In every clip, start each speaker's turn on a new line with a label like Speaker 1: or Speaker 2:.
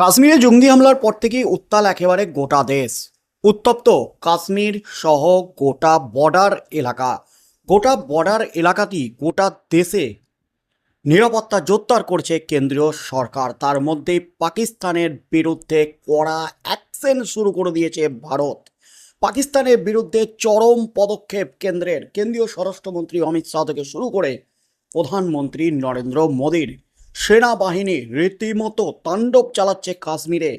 Speaker 1: কাশ্মীরে জঙ্গি হামলার পর থেকেই উত্তাল একেবারে গোটা দেশ। উত্তপ্ত কাশ্মীর সহ গোটা বর্ডার এলাকা। গোটা বর্ডার এলাকাটি গোটা দেশে নিরাপত্তা জোরদার করছে কেন্দ্রীয় সরকার। তার মধ্যে পাকিস্তানের বিরুদ্ধে কড়া অ্যাকশন শুরু করে দিয়েছে ভারত। পাকিস্তানের বিরুদ্ধে চরম পদক্ষেপ কেন্দ্রের। কেন্দ্রীয় স্বরাষ্ট্রমন্ত্রী অমিত শাহ থেকে শুরু করে প্রধানমন্ত্রী নরেন্দ্র মোদীর। সেনাবাহিনী রীতিমতো তাণ্ডব চালাচ্ছে কাশ্মীরে।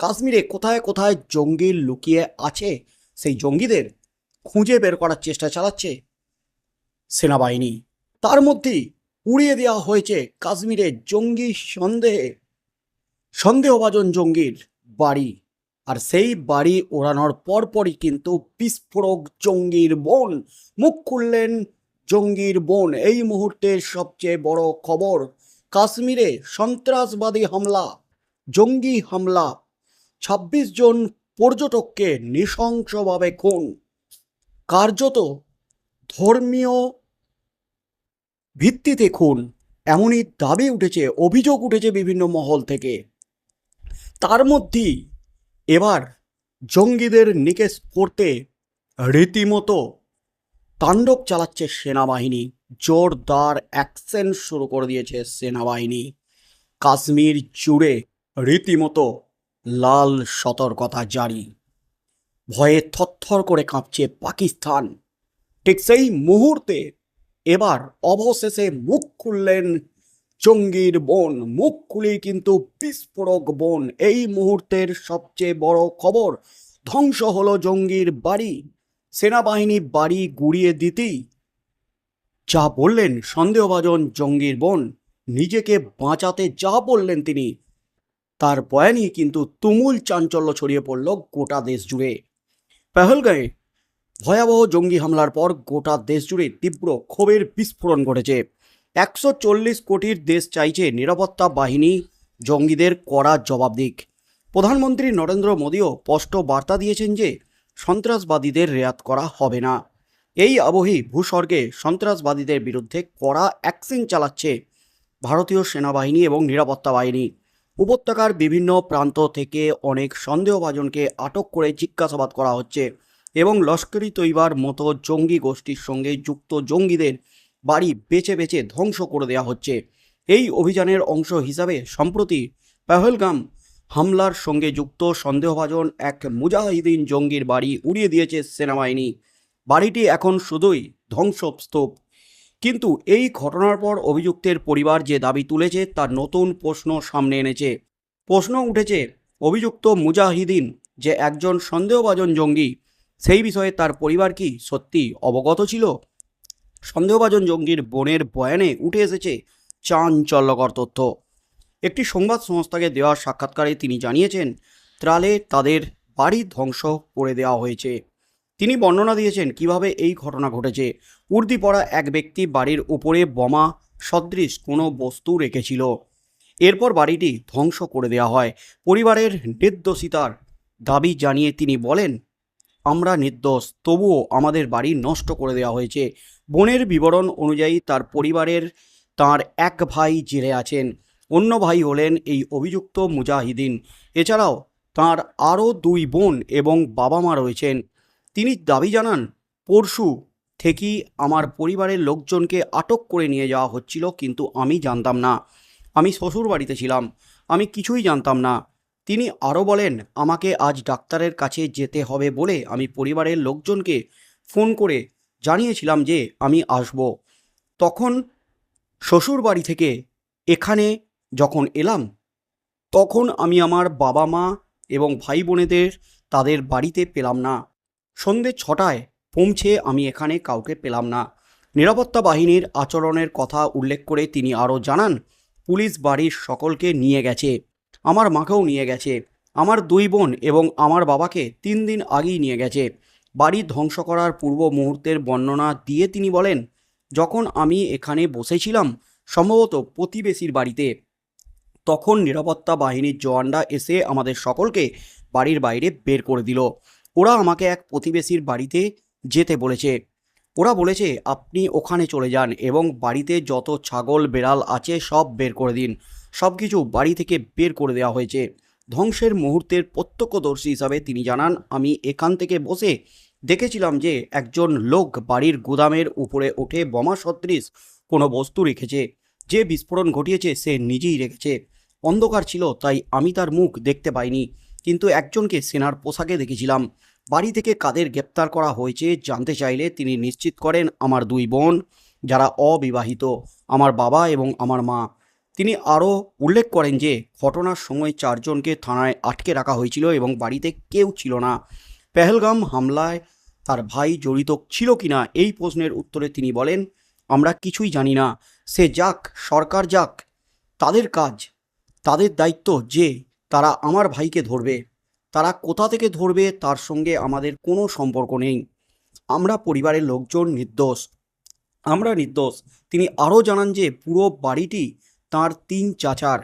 Speaker 1: কাশ্মীরে কোথায় কোথায় জঙ্গি লুকিয়ে আছে, সেই জঙ্গিদের খুঁজে বের করার চেষ্টা চালাচ্ছে সেনাবাহিনী। তার মধ্যেই উড়িয়ে দেওয়া হয়েছে কাশ্মীরে জঙ্গি সন্দেহে, সন্দেহভাজন জঙ্গির বাড়ি। আর সেই বাড়ি ওড়ানোর পরপরই কিন্তু বিস্ফোরক জঙ্গির বোন মুখ খুললেন জঙ্গির বোন এই মুহূর্তের সবচেয়ে বড় খবর কাশ্মীরে সন্ত্রাসবাদী হামলা, জঙ্গি হামলা, ছাব্বিশ জন পর্যটককে নৃশংসভাবে খুন। কার্যত ধর্মীয় ভিত্তিতে খুন, এমনই দাবি উঠেছে, অভিযোগ উঠেছে বিভিন্ন মহল থেকে। তার মধ্যেই এবার জঙ্গিদের নিকেশ করতে রীতিমতো তাণ্ডব চালাচ্ছে সেনাবাহিনী। জোরদার অ্যাকশন শুরু করে দিয়েছে সেনাবাহিনী। কাশ্মীর জুড়ে রীতিমতো লাল সতর্কতা জারি। ভয়ে থরথর করে কাঁপছে পাকিস্তান। ঠিক সেই মুহূর্তে এবার অবশেষে মুখ খুললেন জঙ্গির বোন। মুখ খুলেই কিন্তু বিস্ফোরক বোন। এই মুহূর্তের সবচেয়ে বড় খবর, ধ্বংস হলো জঙ্গির বাড়ি। সেনাবাহিনী বাড়ি গুড়িয়ে দিতেই যা বললেন সন্দেহভাজন জঙ্গির বোন, নিজেকে বাঁচাতে যা বললেন তিনি। তার বয়ানই কিন্তু তুমুল চাঞ্চল্য ছড়িয়ে পড়ল গোটা দেশ জুড়ে। পেহলগাঁয়ে ভয়াবহ জঙ্গি হামলার পর গোটা দেশ জুড়ে তীব্র ক্ষোভের বিস্ফোরণ ঘটেছে। একশো চল্লিশ কোটির দেশ চাইছে নিরাপত্তা বাহিনী, জঙ্গিদের কড়া জবাব দিক। প্রধানমন্ত্রী নরেন্দ্র মোদীও স্পষ্ট বার্তা দিয়েছেন যে, সন্ত্রাসবাদীদের রেয়াত করা হবে না। এই আবহেই ভূস্বর্গে সন্ত্রাসবাদীদের বিরুদ্ধে কড়া অ্যাকশন চালাচ্ছে ভারতীয় সেনাবাহিনী এবং নিরাপত্তা বাহিনী। উপত্যকার বিভিন্ন প্রান্ত থেকে অনেক সন্দেহভাজনকে আটক করে জিজ্ঞাসাবাদ করা হচ্ছে এবং লস্করি তৈবার মতো জঙ্গি গোষ্ঠীর সঙ্গে যুক্ত জঙ্গিদের বাড়ি বেছে বেছে ধ্বংস করে দেওয়া হচ্ছে। এই অভিযানের অংশ হিসাবে সম্প্রতি পেহলগাম হামলার সঙ্গে যুক্ত সন্দেহভাজন এক মুজাহিদিন জঙ্গির বাড়ি উড়িয়ে দিয়েছে সেনাবাহিনী। বাড়িটি এখন শুধুই ধ্বংসস্তূপ। কিন্তু এই ঘটনার পর অভিযুক্তের পরিবার যে দাবি তুলেছে, তার নতুন প্রশ্ন সামনে এনেছে। প্রশ্ন উঠেছে, অভিযুক্ত মুজাহিদিন যে একজন সন্দেহভাজন জঙ্গি, সেই বিষয়ে তার পরিবার কি সত্যি অবগত ছিল? সন্দেহভাজন জঙ্গির বোনের বয়ানে উঠে এসেছে চাঞ্চল্যকর তথ্য। একটি সংবাদ সংস্থাকে দেওয়া সাক্ষাৎকারে তিনি জানিয়েছেন, ত্রালে তাদের বাড়ি ধ্বংস করে দেওয়া হয়েছে। তিনি বর্ণনা দিয়েছেন কীভাবে এই ঘটনা ঘটেছে। উর্দি পড়া এক ব্যক্তি বাড়ির উপরে বোমা, সদৃশ কোনো বস্তু রেখেছিল। এরপর বাড়িটি ধ্বংস করে দেওয়া হয়। পরিবারের নির্দোষিতার দাবি জানিয়ে তিনি বলেন, আমরা নির্দোষ, তবুও আমাদের বাড়ি নষ্ট করে দেওয়া হয়েছে। বোনের বিবরণ অনুযায়ী তার পরিবারের তার এক ভাই জেলে আছেন। অন্য ভাই হলেন এই অভিযুক্ত মুজাহিদিন। এছাড়াও তার আরও দুই বোন এবং বাবা মা রয়েছেন। তিনি দাবি জানান, পরশু থেকেই আমার পরিবারের লোকজনকে আটক করে নিয়ে যাওয়া হচ্ছিল, কিন্তু আমি জানতাম না। আমি শ্বশুর বাড়িতে ছিলাম, আমি কিছুই জানতাম না। তিনি আরও বলেন, আমাকে আজ ডাক্তারের কাছে যেতে হবে বলে আমি পরিবারের লোকজনকে ফোন করে জানিয়েছিলাম যে আমি আসব। তখন শ্বশুর বাড়ি থেকে এখানে যখন এলাম, তখন আমি আমার বাবা মা এবং ভাই বোনেদের তাদের বাড়িতে পেলাম না। সন্ধে ছটায় পৌঁছে আমি এখানে কাউকে পেলাম না। নিরাপত্তা বাহিনীর আচরণের কথা উল্লেখ করে তিনি আরও জানান, পুলিশ বাড়ির সকলকে নিয়ে গেছে। আমার মাকেও নিয়ে গেছে। আমার দুই বোন এবং আমার বাবাকে তিন দিন আগেই নিয়ে গেছে। বাড়ি ধ্বংস করার পূর্ব মুহূর্তের বর্ণনা দিয়ে তিনি বলেন, যখন আমি এখানে বসেছিলাম, সম্ভবত প্রতিবেশীর বাড়িতে, তখন নিরাপত্তা বাহিনীর জওয়ানরা এসে আমাদের সকলকে বাড়ির বাইরে বের করে দিল। ওরা আমাকে এক প্রতিবেশীর বাড়িতে যেতে বলেছে। ওরা বলেছে, আপনি ওখানে চলে যান এবং বাড়িতে যত ছাগল, বেড়াল আছে সব বের করে দিন। সব কিছু বাড়ি থেকে বের করে দেওয়া হয়েছে। ধ্বংসের মুহূর্তের প্রত্যক্ষদর্শী হিসাবে তিনি জানান, আমি এখান থেকে বসে দেখেছিলাম যে একজন লোক বাড়ির গুদামের উপরে উঠে বোমা সদৃশ কোনো বস্তু রেখেছে। যে বিস্ফোরণ ঘটিয়েছে সে নিজেই রেখেছে। অন্ধকার ছিল, তাই আমি তার মুখ দেখতে পাইনি। কিন্তু একজনকে সেনার পোশাকে দেখেছিলাম। বাড়ি থেকে কাদের গ্রেপ্তার করা হয়েছে জানতে চাইলে তিনি নিশ্চিত করেন, আমার দুই বোন, যারা অবিবাহিত, আমার বাবা এবং আমার মা। তিনি আরও উল্লেখ করেন যে, ঘটনার সময় চারজনকে থানায় আটকে রাখা হয়েছিল এবং বাড়িতে কেউ ছিল না। পেহেলগাম হামলায় তার ভাই জড়িত ছিল কিনা এই প্রশ্নের উত্তরে তিনি বলেন, আমরা কিছুই জানি না। সে যাক, সরকার যাক। তাদের কাজ, তাদের দায়িত্ব যে তারা আমার ভাইকে ধরবে, তারা কোথা থেকে ধরবে তার সঙ্গে আমাদের কোনো সম্পর্ক নেই। আমরা পরিবারের লোকজন নির্দোষ। আমরা নির্দোষ। তিনি আরও জানান যে পুরো বাড়িটি তার তিন চাচার।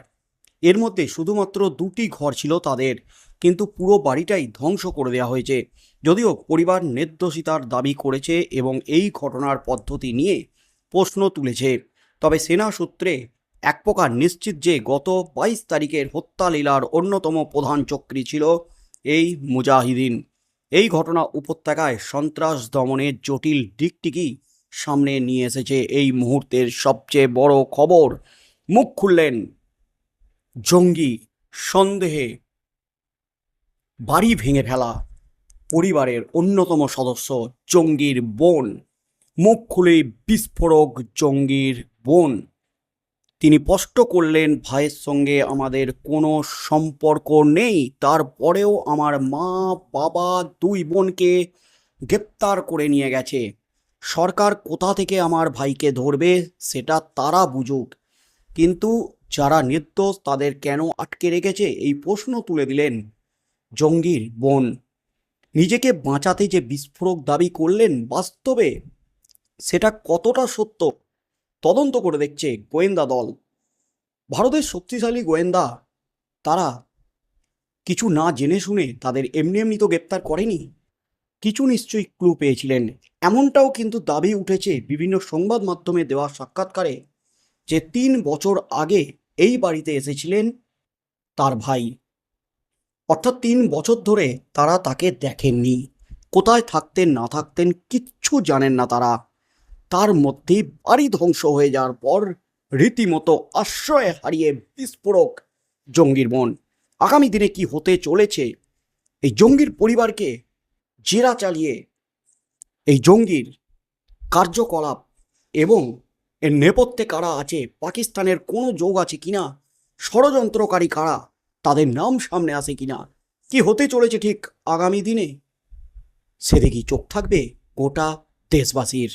Speaker 1: এর মধ্যে শুধুমাত্র দুটি ঘর ছিল তাদের, কিন্তু পুরো বাড়িটাই ধ্বংস করে দেওয়া হয়েছে। যদিও পরিবার নির্দোষিতার দাবি করেছে এবং এই ঘটনার পদ্ধতি নিয়ে প্রশ্ন তুলেছে। তবে সেনা সূত্রে এক প্রকার নিশ্চিত যে গত বাইশ তারিখের হত্যা লীলার অন্যতম প্রধান চক্রী ছিল এই মুজাহিদিন। এই ঘটনা উপত্যকায় সন্ত্রাস দমনের জটিল দিকটিকি সামনে নিয়ে এসেছে এই মুহূর্তের সবচেয়ে বড় খবর। মুখ খুললেন জঙ্গি সন্দেহে বাড়ি ভেঙে ফেলা পরিবারের অন্যতম সদস্য জঙ্গির বোন। মুখ খুলে বিস্ফোরক জঙ্গির বোন। তিনি স্পষ্ট করলেন, ভাইয়ের সঙ্গে আমাদের কোনো সম্পর্ক নেই। তারপরেও আমার মা, বাবা দুই বোনকে গ্রেপ্তার করে নিয়ে গেছে। সরকার কোথা থেকে আমার ভাইকে ধরবে, সেটা তারা বুঝুক। কিন্তু যারা নির্দোষ, তাদের কেন আটকে রেখেছে, এই প্রশ্ন তুলে দিলেন জঙ্গির বোন। নিজেকে বাঁচাতে যে বিস্ফোরক দাবি করলেন, বাস্তবে সেটা কতটা সত্য? তদন্ত করে দেখছে গোয়েন্দা দল। ভারতের শক্তিশালী গোয়েন্দা, তারা কিছু না জেনে শুনে তাদের এমনি এমনি তো গ্রেপ্তার করেনি। কিছু নিশ্চয়ই ক্লু পেয়েছিলেন। এমনটাও কিন্তু দাবি উঠেছে বিভিন্ন সংবাদ মাধ্যমে দেওয়া সাক্ষাৎকারে যে তিন বছর আগে এই বাড়িতে এসেছিলেন তার ভাই। অর্থাৎ তিন বছর ধরে তারা তাকে দেখেননি। কোথায় থাকতেন, না থাকতেন, কিচ্ছু জানেন না তারা। তার মধ্যে বাড়ি ধ্বংস হয়ে যাওয়ার পর রীতিমতো আশ্রয় হারিয়ে বিস্ফোরক জঙ্গির মন। আগামী দিনে কি হতে চলেছে? এই জঙ্গির পরিবারকে জেরা চালিয়ে এই জঙ্গির কার্যকলাপ এবং এর নেপথ্যে কারা আছে, পাকিস্তানের কোনো যোগ আছে কিনা, ষড়যন্ত্রকারী কারা, তাদের নাম সামনে আসে কিনা, কি হতে চলেছে ঠিক আগামী দিনে, সেদিকেই চোখ থাকবে গোটা দেশবাসীর।